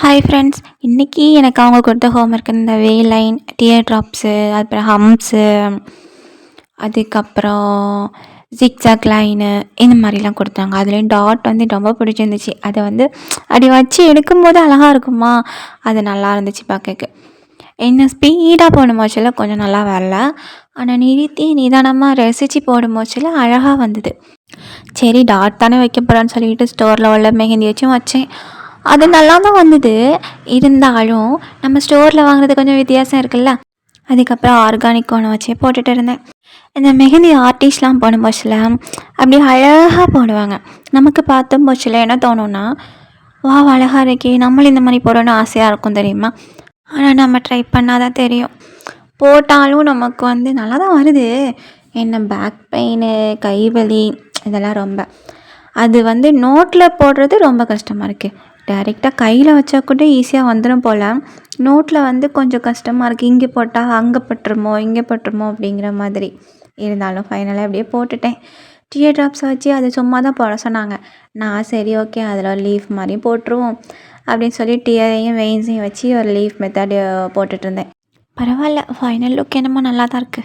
Hi friends இன்றைக்கி எனக்கு அவங்க கொடுத்த ஹோம்ஒர்க் இந்த வே லைன் டியர் ட்ராப்ஸு அப்புறம் ஹம்ஸு அதுக்கப்புறம் ஜிக்ஸாக் லைனு இந்த மாதிரிலாம் கொடுத்தாங்க. அதுலேயும் டாட் வந்து ரொம்ப பிடிச்சிருந்துச்சு. அதை வந்து அப்படி வச்சு எடுக்கும்போது அழகாக இருக்குமா? அது நல்லா இருந்துச்சு பார்க்க என்ன ஸ்பீடாக போடும் போச்சில் கொஞ்சம் நல்லா வரல. ஆனால் நிறுத்தி நிதானமாக ரசித்து போடும் போச்சில் அழகாக வந்தது. சரி டாட் தானே வைக்க போகிறான்னு சொல்லிட்டு ஸ்டோரில் உள்ள மெஹந்தி வச்சும் வச்சேன். அது நல்லா தான் வந்தது. இருந்தாலும் நம்ம ஸ்டோரில் வாங்குறது கொஞ்சம் வித்தியாசம் இருக்குல்ல. அதுக்கப்புறம் ஆர்கானிக் ஒன்று வச்சே போட்டுட்டு இருந்தேன். இந்த மெஹந்தி ஆர்டிஸ்ட்லாம் போடும் போச்சில் அப்படி அழகாக போடுவாங்க. நமக்கு பார்த்தும் போச்சில் என்ன தோணும்னா வா அழகாக இருக்கே நம்மளும் இந்த மாதிரி போடணும்னு ஆசையாக இருக்கும் தெரியுமா? ஆனால் நம்ம ட்ரை பண்ணால் தான் தெரியும். போட்டாலும் நமக்கு வந்து நல்லா தான் வருது. என்ன பேக் பெயின் கை வலி இதெல்லாம் ரொம்ப. அது வந்து நோட்டில் போடுறது ரொம்ப கஷ்டமாக இருக்குது டேரெக்டாக கையில் வச்சா கூட ஈஸியாக வந்துடும் போல். நோட்டில் வந்து கொஞ்சம் கஷ்டமாக இருக்குது இங்கே போட்டால் அங்கே பட்டுருமோ இங்கே பட்டுருமோ அப்படிங்கிற மாதிரி. இருந்தாலும் ஃபைனலாக அப்படியே போட்டுட்டேன். டியர் ட்ராப்ஸை வச்சு அது சும்மா தான் போட சொன்னாங்க. நான் சரி ஓகே அதில் லீஃப் மாதிரியும் போட்டுருவோம் அப்படின்னு சொல்லி டியரையும் வெயின்ஸையும் வச்சு ஒரு லீஃப் மெத்தட் போட்டுட்ருந்தேன் பரவாயில்ல. ஃபைனல் லுக் என்னமோ நல்லா தான் இருக்குது